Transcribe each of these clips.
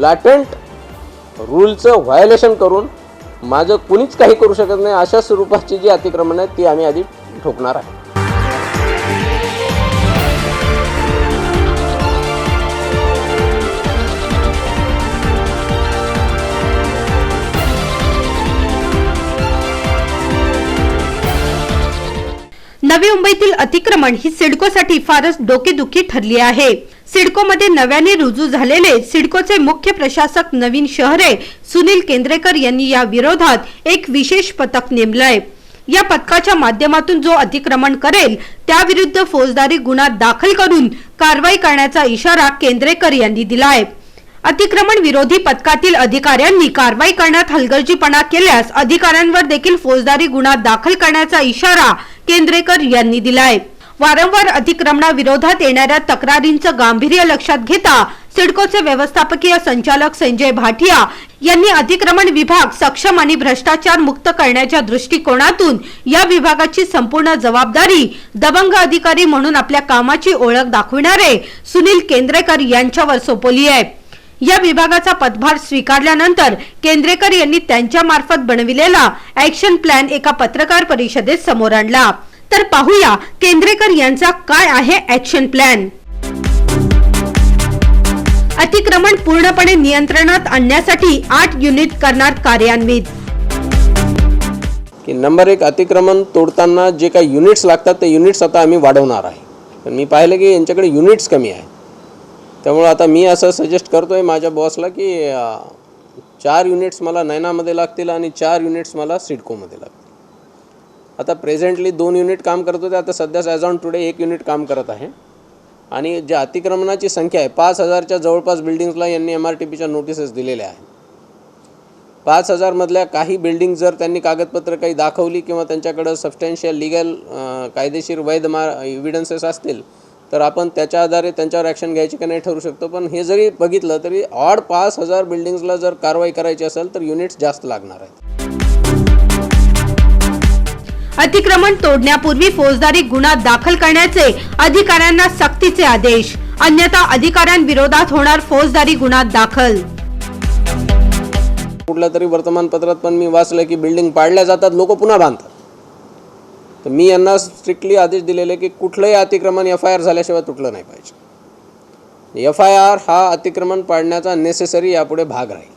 ब्लॅटंट रूलचं violation करून माझं कुणीच काही करू शकत नाही अशा स्वरूपाची जी अतिक्रमण आहेत ती आम्ही आधी ठोकणार आहे. नवी मुंबईतील अतिक्रमण ही सिडकोसाठी फारच डोकेदुखी ठरली आहे. सिडकोमध्ये नव्याने रुजू झालेले सिडकोचे मुख्य प्रशासक नवीन शहरे सुनील केंद्रेकर यांनी या विरोधात एक विशेष पथक नेमलंय. या पथकाच्या माध्यमातून जो अतिक्रमण करेल त्याविरुद्ध फौजदारी गुन्हा दाखल करून कारवाई करण्याचा इशारा केंद्रेकर यांनी दिलाय. अतिक्रमण विरोधी पथकातील अधिकाऱ्यांनी कारवाई करण्यात हलगर्जीपणा केल्यास अधिकाऱ्यांवर देखील फौजदारी गुन्हा दाखल करण्याचा इशारा केंद्रेकर यांनी दिलाय. वारंवार अतिक्रमणाविरोधात येणाऱ्या तक्रारींचं गांभीर्य लक्षात घेता सिडकोचे व्यवस्थापकीय संचालक संजय भाटिया यांनी अतिक्रमण विभाग सक्षम आणि भ्रष्टाचार मुक्त करण्याच्या दृष्टिकोनातून या विभागाची संपूर्ण जबाबदारी दबंग अधिकारी म्हणून आपल्या कामाची ओळख दाखविणारे सुनील केंद्रेकर यांच्यावर सोपवली आहे. या विभागाचा पदभार स्वीकारल्यानंतर केंद्रेकर यांनी त्यांच्या मार्फत बनविलेला ऍक्शन प्लॅन एका पत्रकार परिषदेत समोर आणला. तर पाहूया केंद्रेकर यांचा काय आहे ऍक्शन प्लॅन अतिक्रमण पूर्णपणे नियंत्रणात आणण्यासाठी आठ युनिट करणार कार्यान्वित. की नंबर एक अतिक्रमण तोडताना जे काही युनिट्स लागतात ते युनिट्स आता आम्ही वाढवणार आहे. पण मी पाहिलं की यांच्याकडे युनिट्स कमी आहे त्यामुळं आता मी असं सजेस्ट करतो आहे माझ्या बॉसला की चार युनिट्स मला नैनामध्ये लागतील आणि चार युनिट्स मला सिडकोमध्ये लागतील. आता प्रेझेंटली दोन युनिट काम करत होते आता सध्या ॲज ऑन टुडे एक युनिट काम करत आहे. आणि जे अतिक्रमणाची संख्या आहे पाच हजारच्या जवळपास बिल्डिंग्सला यांनी एम आर टी पीच्या नोटिसेस दिलेल्या आहेत. पाच हजारमधल्या काही बिल्डिंग जर त्यांनी कागदपत्र काही दाखवली किंवा त्यांच्याकडं सबस्टॅन्शियल लिगल कायदेशीर वैध मा इव्हिडन्सेस असतील तर आपण त्याच्या आधारे त्यांच्यावर ॲक्शन घ्यायची का नाही ठरू शकतो. पण हे जरी बघितलं तरी ऑड पाच हजार बिल्डिंग्सला जर कारवाई करायची असेल तर युनिट्स जास्त लागणार आहेत. अतिक्रमण तोडण्यापूर्वी फौजदारी गुन्हा दाखल करण्याचे अधिकाऱ्यांना सक्तीचे आदेश. अन्यथा अधिकाऱ्यांविरोधात होणार फौजदारी गुन्हा दाखल. कुठल्या तरी वर्तमानपत्रात पण मी वाचलं की बिल्डिंग पाडल्या जातात लोक पुन्हा बांधतात. तर मी यांना स्ट्रिक्टली आदेश दिलेले की कुठलंही अतिक्रमण एफ आय आर झाल्याशिवाय तुटलं नाही पाहिजे. एफ आय आर हा अतिक्रमण पाडण्याचा नेसेसरी यापुढे भाग राहील.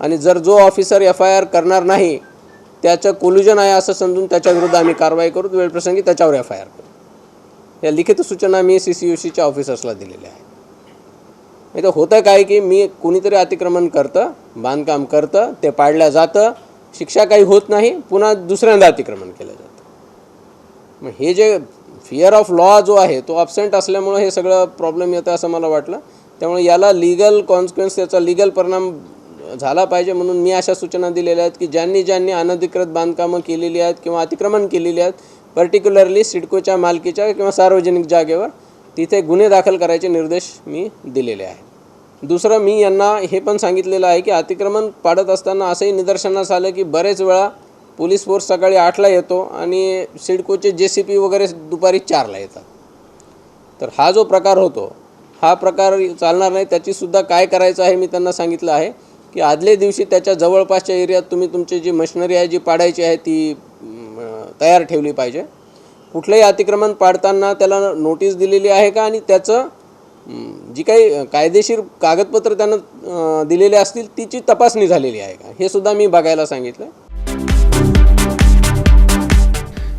आणि जर जो ऑफिसर एफ आय आर करणार नाही त्याचं कोल्युजन आहे असं समजून त्याच्याविरुद्ध आम्ही कारवाई करू. वेळप्रसंगी त्याच्यावर एफ आय आर करू. या लिखित सूचना मी सी सी यू सीच्या ऑफिसर्सला दिलेल्या आहेत. नाही तर होतं काय की मी कुणीतरी अतिक्रमण करतं बांधकाम करतं ते पाडलं जातं शिक्षा काही होत नाही पुन्हा दुसऱ्यांदा अतिक्रमण केलं जातं. मग हे जे फिअर ऑफ लॉ जो आहे तो ॲबसेंट असल्यामुळं हे सगळं प्रॉब्लेम येतं असं मला वाटलं. त्यामुळे याला लिगल कॉन्सिक्वेन्स त्याचा लिगल परिणाम झाला पाहिजे म्हणून मी अशा सूचना दिलेल्या आहेत की ज्यांनी ज्यांनी अनधिकृत बांधकामं केलेली आहेत किंवा अतिक्रमण केलेली आहेत पर्टिक्युलरली सिडकोच्या मालकीच्या किंवा सार्वजनिक जागेवर तिथे गुन्हे दाखल करायचे निर्देश मी दिलेले आहेत. दुसरं मी यांना हे पण सांगितलेलं आहे की अतिक्रमण पाडत असताना असंही निदर्शनास आलं की बरेच वेळा पोलीस फोर्स सकाळी आठला येतो आणि सिडकोचे जे सी पी वगैरे दुपारी चारला येतात. तर हा जो प्रकार होतो हा प्रकार चालणार नाही त्याचीसुद्धा काय करायचं आहे मी त्यांना सांगितलं आहे. की आदल्या दिवशी त्याच्या जवळपासच्या एरियात तुम्ही तुमची जी मशिनरी आहे जी पाडायची आहे ती तयार ठेवली पाहिजे. कुठलंही अतिक्रमण पाडताना त्याला नोटीस दिलेली आहे का? आणि त्याचं जी काही कायदेशीर कागदपत्र त्यानं दिलेले असतील तिची तपासणी झालेली आहे का? हे सुद्धा मी बघायला सांगितलं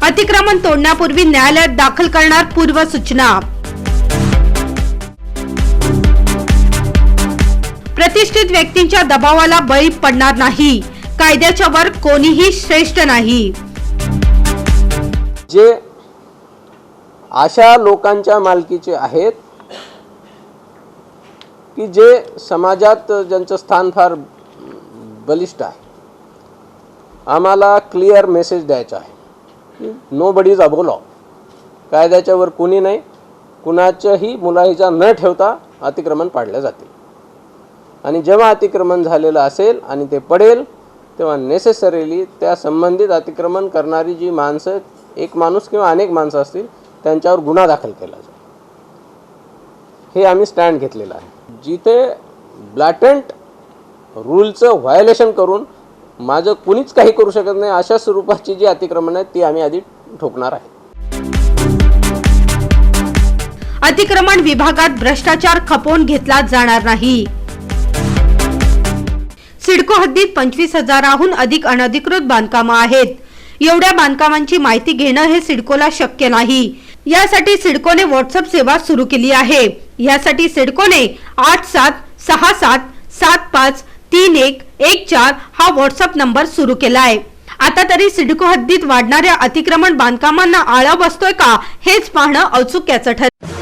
अतिक्रमण तोडण्यापूर्वी न्यायालयात दाखल करणार पूर्व प्रतिष्ठित व्यक्तींच्या दबावाला बळी पडणार नाही. कायद्याच्या वर कोणीही श्रेष्ठ नाही. जे अशा लोकांच्या मालकीचे आहेत की जे समाजात ज्यांचं स्थान फार बलिष्ठ आहे आम्हाला क्लिअर मेसेज द्यायचा आहे. की nobody is above law कायद्याच्यावर कोणी नाही कुणाच्याही मुलाहिजा न ठेवता अतिक्रमण पाडल्या जाते. आणि जेव्हा अतिक्रमण झालेलं असेल आणि ते पडेल तेव्हा नेसेसरीली त्या संबंधित अतिक्रमण करणारी जी माणसं एक माणूस किंवा अनेक माणसं असतील त्यांच्यावर गुन्हा दाखल केला जाईल. हे आम्ही स्टँड घेतलेलं आहे. जिथे ब्लॅटंट रूलचं व्हायोलेशन करून माझं कुणीच काही करू शकत नाही अशा स्वरूपाची जी अतिक्रमण आहेत ती आम्ही आधी ठोकणार आहे. अतिक्रमण विभागात भ्रष्टाचार खपवून घेतला जाणार नाही. सिडको हद्दीत पंचवीस हजाराहून अधिक अनधिकृत बांधकामं आहेत. एवढ्या बांधकामांची माहिती घेणं हे सिडकोला शक्य नाही. यासाठी सिडकोने व्हॉट्सअप सेवा सुरू केली आहे. यासाठी सिडकोने आठ सात सहा सात सात पाच तीन एक एक चार हा व्हॉट्सअप नंबर सुरू केला आहे आता तरी सिडको हद्दीत वाढणाऱ्या अतिक्रमण बांधकामांना आळा बसतोय का हेच पाहणं औत्सुक्याचं ठरलं.